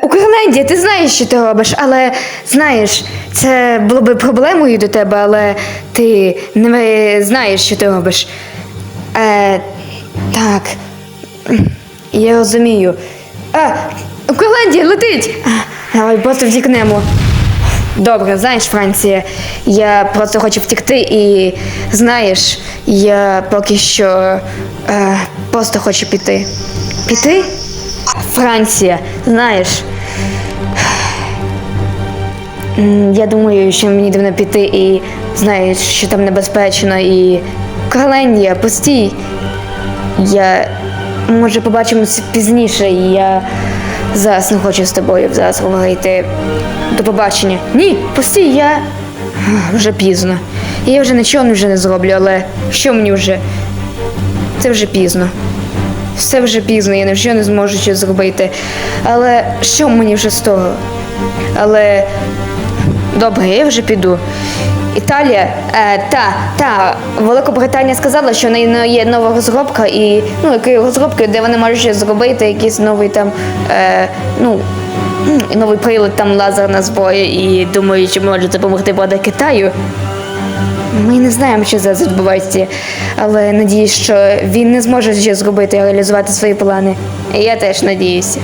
У Кирландії ти знаєш, що ти робиш, але знаєш, це було б проблемою до тебе, але ти не знаєш, що ти робиш. Е, так. Я розумію. А, у Кирландії летить! Давай просто втікнемо. Добре, знаєш, Франція, я просто хочу втекти і знаєш, я поки що е, просто хочу піти. Піти? Франція, знаєш. Я думаю, що мені дивно піти і знаєш, що там небезпечно і. Каленія, постій. Я може побачимося пізніше, і я зараз не хочу з тобою зараз говорити. До побачення. Ні, постій, я вже пізно. Я вже нічого вже не зроблю, але що мені вже? Це вже пізно. Все вже пізно, я нічого не зможу ще зробити. Але що мені вже з того? Але добре, я вже піду. Італія, е, та, та, Великобританія сказала, що в неї є нова розробка, і ну, які розробки, де вони можуть ще зробити якийсь новий там, е, ну, новий прилад там лазерна зброя, і думаю, що може допомогти влада Китаю. Ми не знаємо, що зараз відбувається, але надіюсь, що він не зможе ще зробити реалізувати свої плани. Я теж надіюся.